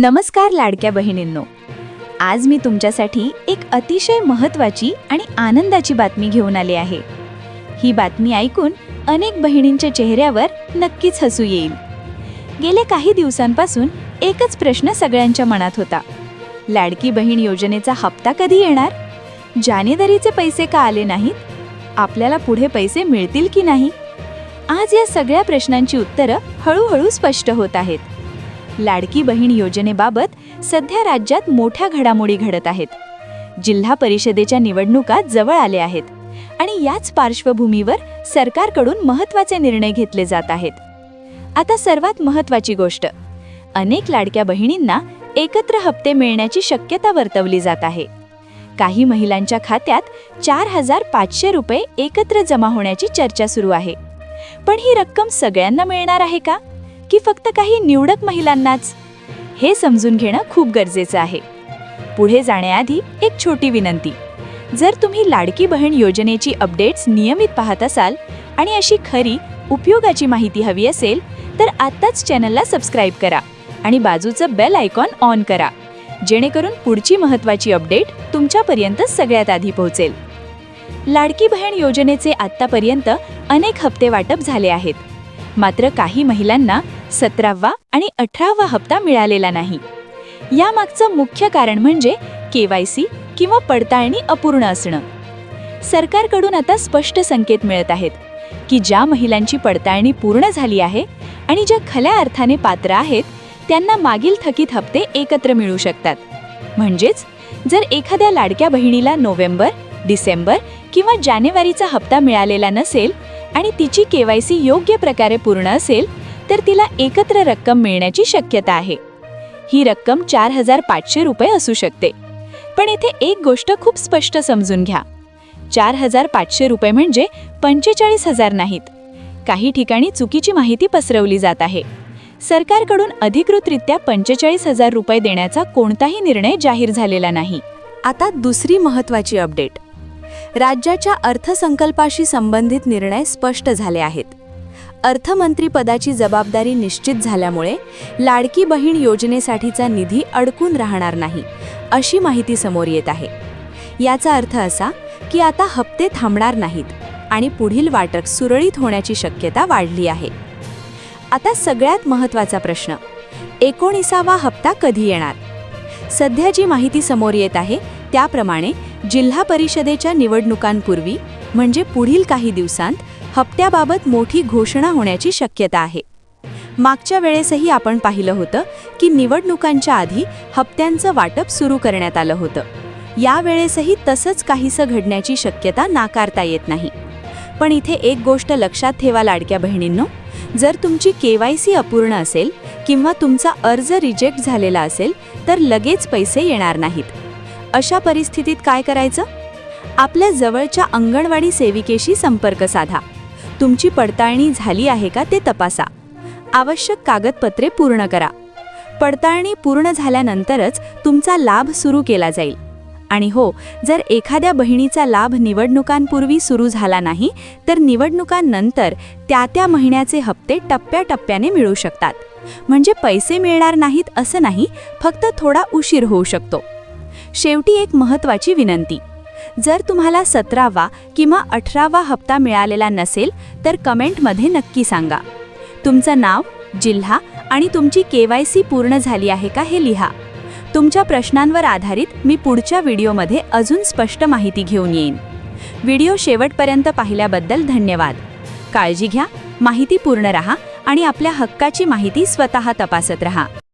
नमस्कार लाडक्या बहिणींनो. आज मी तुमच्यासाठी एक अतिशय महत्त्वाची आणि आनंदाची बातमी घेऊन आले आहे. ही बातमी ऐकून अनेक बहिणींच्या चेहऱ्यावर नक्कीच हसू येईल. गेल्या काही दिवसांपासून एकच प्रश्न सगळ्यांच्या मनात होता. लाडकी बहीण योजनेचा हप्ता कधी येणार? जानेदारीचे पैसे का आले नाहीत? आपल्याला पुढे पैसे मिळतील की नाही? आज या सगळ्या प्रश्नांची उत्तरं हळूहळू स्पष्ट होत आहेत. लाडकी बहीण योजनेबाबत सध्या राज्यात मोठ्या घडामोडी घडत आहेत. जिल्हा परिषदेच्या निवडणुका जवळ आल्या आहेत आणि याच पार्श्वभूमीवर सरकारकडून महत्त्वाचे निर्णय घेतले जात आहेत. आता सर्वात महत्त्वाची गोष्ट अनेक लाडक्या बहिणींना एकत्र हप्ते मिळण्याची शक्यता वर्तवली जात आहे. काही महिलांच्या खात्यात चार हजार पाचशे रुपये एकत्र जमा होण्याची चर्चा सुरू आहे. पण ही रक्कम सगळ्यांना मिळणार आहे का? की फक्त काही निवडक महिलांनाच. हे समजून घेणं खूप गरजेचं आहे. पुढे जाण्याआधी एक छोटी विनंती. जर तुम्ही लाडकी बहीण योजनेची अपडेट्स नियमित पाहत असाल आणि अशी खरी उपयोगाची माहिती हवी असेल तर आत्ताच चॅनलला सबस्क्राईब करा आणि बाजूचं बेल आयकॉन ऑन करा. जेणेकरून पुढची महत्त्वाची अपडेट तुमच्यापर्यंत सगळ्यात आधी पोहोचेल. लाडकी बहीण योजनेचे आत्तापर्यंत अनेक हप्ते वाटप झाले आहेत. मात्र काही महिलांना सतरावा आणि अठरावा हप्ता मिळालेला नाही. यामागचं मुख्य कारण म्हणजे केवायसी किंवा पडताळणी अपूर्ण असणं. सरकारकडून आता स्पष्ट संकेत मिळत आहेत की ज्या महिलांची पडताळणी पूर्ण झाली आहे आणि ज्या खऱ्या अर्थाने पात्र आहेत त्यांना मागील थकीत हप्ते एकत्र मिळू शकतात. म्हणजेच जर एखाद्या लाडक्या बहिणीला नोव्हेंबर डिसेंबर किंवा जानेवारीचा हप्ता मिळालेला नसेल आणि तिची केवायसी योग्य प्रकारे पूर्ण असेल तर तिला एकत्र रक्कम मिळण्याची शक्यता आहे. ही रक्कम चार हजार पाचशे रुपये असू शकते. पण इथे एक गोष्ट खूप स्पष्ट समजून घ्या. चार हजार पाचशे रुपये म्हणजे पंचेचाळीस हजार नाहीत. काही ठिकाणी चुकीची माहिती पसरवली जात आहे. सरकारकडून अधिकृतरित्या पंचेचाळीस हजार रुपये देण्याचा कोणताही निर्णय जाहीर झालेला नाही. आता दुसरी महत्त्वाची अपडेट. राज्याच्या अर्थसंकल्पाशी संबंधित निर्णय स्पष्ट झाले आहेत. अर्थमंत्रीपदाची जबाबदारी निश्चित झाल्यामुळे लाडकी बहीण योजनेसाठीचा निधी अडकून राहणार नाही अशी माहिती समोर येत आहे. याचा अर्थ असा की आता हप्ते थांबणार नाहीत आणि पुढील वाटक सुरळीत होण्याची शक्यता वाढली आहे. आता सगळ्यात महत्त्वाचा प्रश्न एकोणीसावा हप्ता कधी येणार? सध्या जी माहिती समोर येत आहे त्याप्रमाणे जिल्हा परिषदेच्या निवडणुकांपूर्वी म्हणजे पुढील काही दिवसांत हप्त्याबाबत मोठी घोषणा होण्याची शक्यता आहे. मागच्या वेळेसही आपण पाहिलं होतं की निवडणुकांच्या आधी हप्त्यांचं वाटप सुरू करण्यात आलं होतं. यावेळेसही तसंच काहीसं घडण्याची शक्यता नाकारता येत नाही. पण इथे एक गोष्ट लक्षात ठेवा लाडक्या बहिणींनो जर तुमची के वाय सी अपूर्ण असेल किंवा तुमचा अर्ज रिजेक्ट झालेला असेल तर लगेच पैसे येणार नाहीत. अशा परिस्थितीत काय करायचं? आपल्या जवळच्या अंगणवाडी सेविकेशी संपर्क साधा. तुमची पडताळणी झाली आहे का ते तपासा. आवश्यक कागदपत्रे पूर्ण करा. पडताळणी पूर्ण झाल्यानंतरच तुमचा लाभ सुरू केला जाईल. आणि हो जर एखाद्या बहिणीचा लाभ निवडणुकांपूर्वी सुरू झाला नाही तर निवडणुकांनंतर त्या त्या महिन्याचे हप्ते टप्प्याटप्प्याने मिळू शकतात. म्हणजे पैसे मिळणार नाहीत असं नाही फक्त थोडा उशीर होऊ शकतो. शेवटी एक महत्त्वाची विनंती. जर तुम्हाला सतरावा किंवा अठरावा हप्ता मिळालेला नसेल तर कमेंटमध्ये नक्की सांगा. तुमचं नाव जिल्हा आणि तुमची के वाय सी पूर्ण झाली आहे का हे लिहा. तुमच्या प्रश्नांवर आधारित मी पुढच्या व्हिडिओमध्ये अजून स्पष्ट माहिती घेऊन येईन. व्हिडिओ शेवटपर्यंत पाहिल्याबद्दल धन्यवाद. काळजी घ्या माहिती पूर्ण रहा आणि आपल्या हक्काची माहिती स्वतः तपासत रहा.